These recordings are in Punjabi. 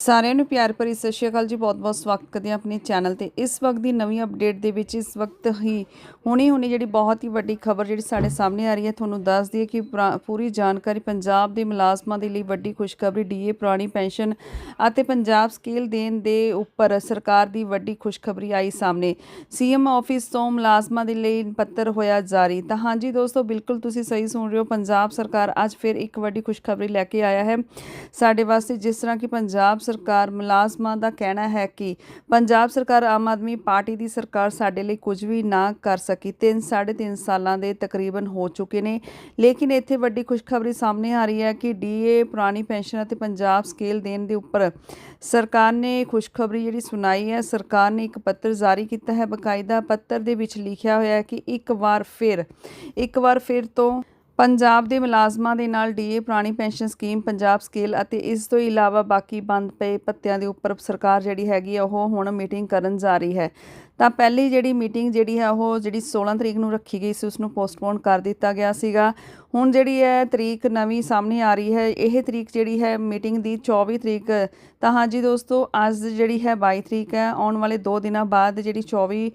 ਸਾਰਿਆਂ ਨੂੰ ਪਿਆਰ ਭਰੀ ਸਤਿ ਸ਼੍ਰੀ ਅਕਾਲ ਜੀ। ਬਹੁਤ-ਬਹੁਤ ਸਵਾਗਤ ਕਰਦੇ ਹਾਂ ਆਪਣੇ ਚੈਨਲ ਤੇ। ਇਸ ਵਕਤ ਦੀ ਨਵੀਂ ਅਪਡੇਟ ਦੇ ਵਿੱਚ ਇਸ ਵਕਤ ਹੀ ਹੁਣੀ ਹੁਣੀ ਜਿਹੜੀ ਬਹੁਤ ਹੀ ਵੱਡੀ ਖਬਰ ਜਿਹੜੀ ਸਾਡੇ ਸਾਹਮਣੇ ਆ ਰਹੀ ਹੈ, ਤੁਹਾਨੂੰ ਦੱਸ ਦਈਏ ਕਿ ਪੁਰਾ- ਪੂਰੀ ਜਾਣਕਾਰੀ ਪੰਜਾਬ ਦੇ ਮੁਲਾਜ਼ਮਾਂ ਦੇ ਲਈ ਵੱਡੀ ਖੁਸ਼ਖਬਰੀ, ਡੀਏ ਪੁਰਾਣੀ ਪੈਨਸ਼ਨ ਅਤੇ ਪੰਜਾਬ ਸਕੇਲ ਦੇਣ ਦੇ ਉੱਪਰ ਸਰਕਾਰ ਦੀ ਵੱਡੀ ਖੁਸ਼ਖਬਰੀ ਆਈ ਸਾਹਮਣੇ। ਸੀਐਮ ਆਫਿਸ ਤੋਂ ਮੁਲਾਜ਼ਮਾਂ ਦੇ ਲਈ ਪੱਤਰ ਹੋਇਆ ਜਾਰੀ। ਤਾਂ ਹਾਂਜੀ ਦੋਸਤੋ, ਬਿਲਕੁਲ ਤੁਸੀਂ ਸਹੀ ਸੁਣ ਰਹੇ ਹੋ। ਪੰਜਾਬ ਸਰਕਾਰ ਅੱਜ ਫਿਰ ਇੱਕ ਵੱਡੀ ਖੁਸ਼ਖਬਰੀ ਲੈ ਕੇ ਆਇਆ ਹੈ। ਸਾਡੇ ਵਾਸਤੇ ਜਿਸ ਤਰ੍ਹਾਂ ਕਿ ਪੰਜਾਬ ਸਰਕਾਰ ਮੁਲਾਜ਼ਮਾਂ ਦਾ ਕਹਿਣਾ ਹੈ ਕਿ ਪੰਜਾਬ ਸਰਕਾਰ ਆਮ ਆਦਮੀ ਪਾਰਟੀ ਦੀ ਸਰਕਾਰ ਸਾਡੇ ਲਈ ਕੁਝ ਵੀ ਨਾ ਕਰ ਸਕੀ। ਤਿੰਨ, ਸਾਢੇ ਤਿੰਨ ਸਾਲਾਂ ਦੇ ਤਕਰੀਬਨ ਹੋ ਚੁੱਕੇ ਨੇ। ਲੇਕਿਨ ਇੱਥੇ ਵੱਡੀ ਖੁਸ਼ਖਬਰੀ ਸਾਹਮਣੇ ਆ ਰਹੀ ਹੈ ਕਿ ਡੀਏ ਪੁਰਾਣੀ ਪੈਨਸ਼ਨ ਅਤੇ ਪੰਜਾਬ ਸਕੇਲ ਦੇਣ ਦੇ ਉੱਪਰ ਸਰਕਾਰ ਨੇ ਖੁਸ਼ਖਬਰੀ ਜਿਹੜੀ ਸੁਣਾਈ ਹੈ, ਸਰਕਾਰ ਨੇ ਇੱਕ ਪੱਤਰ ਜਾਰੀ ਕੀਤਾ ਹੈ। ਬਕਾਇਦਾ ਪੱਤਰ ਦੇ ਵਿੱਚ ਲਿਖਿਆ ਹੋਇਆ ਹੈ ਕਿ ਇੱਕ ਵਾਰ ਫਿਰ, ਇੱਕ ਵਾਰ ਫਿਰ ਤੋਂ ਪੰਜਾਬ ਦੇ ਮੁਲਾਜ਼ਮਾਂ ਦੇ ਨਾਲ ਡੀਏ ਪੁਰਾਣੀ ਪੈਨਸ਼ਨ ਸਕੀਮ ਪੰਜਾਬ ਸਕੇਲ ਅਤੇ ਇਸ ਤੋਂ ਇਲਾਵਾ ਬਾਕੀ ਬੰਦ ਪਏ ਪੱਤਿਆਂ ਦੇ ਉੱਪਰ ਸਰਕਾਰ ਜਿਹੜੀ ਹੈਗੀ ਆ, ਉਹ ਹੁਣ ਮੀਟਿੰਗ ਕਰਨ ਜਾ ਰਹੀ ਹੈ। ਤਾਂ ਪਹਿਲੀ ਜਿਹੜੀ ਮੀਟਿੰਗ ਜਿਹੜੀ ਹੈ, ਉਹ ਜਿਹੜੀ 16 ਤਰੀਕ ਨੂੰ ਰੱਖੀ ਗਈ ਸੀ ਉਸ ਨੂੰ ਪੋਸਟਪੋਨ ਕਰ ਦਿੱਤਾ ਗਿਆ ਸੀਗਾ। ਹੁਣ ਜਿਹੜੀ ਹੈ, ਤਰੀਕ ਨਵੀਂ ਸਾਹਮਣੇ ਆ ਰਹੀ ਹੈ। ਇਹ ਤਰੀਕ ਜਿਹੜੀ ਹੈ, ਮੀਟਿੰਗ ਦੀ 24 ਤਰੀਕ। ਤਾਂ ਹਾਂਜੀ ਦੋਸਤੋ, ਅੱਜ ਜਿਹੜੀ ਹੈ 22 ਤਰੀਕ ਹੈ। ਆਉਣ ਵਾਲੇ 2 ਦਿਨਾਂ ਬਾਅਦ ਜਿਹੜੀ 24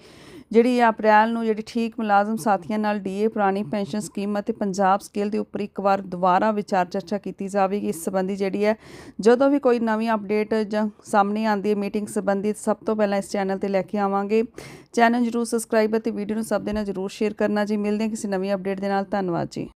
ਜਿਹੜੀ ਆ ਅਪ੍ਰੈਲ ਨੂੰ ਜਿਹੜੀ ਠੀਕ ਮੁਲਾਜ਼ਮ ਸਾਥੀਆਂ ਨਾਲ ਡੀਏ ਪੁਰਾਣੀ ਪੈਨਸ਼ਨ ਸਕੀਮ ਅਤੇ ਪੰਜਾਬ ਸਕੇਲ ਦੇ ਉੱਪਰ ਇੱਕ ਵਾਰ ਦੁਬਾਰਾ ਵਿਚਾਰ ਚਰਚਾ ਕੀਤੀ ਜਾਵੇਗੀ। ਇਸ ਸੰਬੰਧੀ ਜਿਹੜੀ ਹੈ, ਜਦੋਂ ਵੀ ਕੋਈ ਨਵੀਂ ਅਪਡੇਟ ਜਾਂ ਸਾਹਮਣੇ ਆਉਂਦੀ ਹੈ ਮੀਟਿੰਗ ਸੰਬੰਧੀ, ਸਭ ਤੋਂ ਪਹਿਲਾਂ ਇਸ ਚੈਨਲ ਤੇ ਲੈ ਕੇ ਆਵਾਂਗੇ। ਚੈਨਲ ਜਰੂਰ ਸਬਸਕ੍ਰਾਈਬ ਅਤੇ ਵੀਡੀਓ ਨੂੰ ਸਭ ਦੇ ਨਾਲ ਜਰੂਰ ਸ਼ੇਅਰ ਕਰਨਾ ਜੀ। ਮਿਲਦੇ ਹਾਂ ਕਿਸੇ ਨਵੀਂ ਅਪਡੇਟ ਦੇ ਨਾਲ। ਧੰਨਵਾਦ ਜੀ।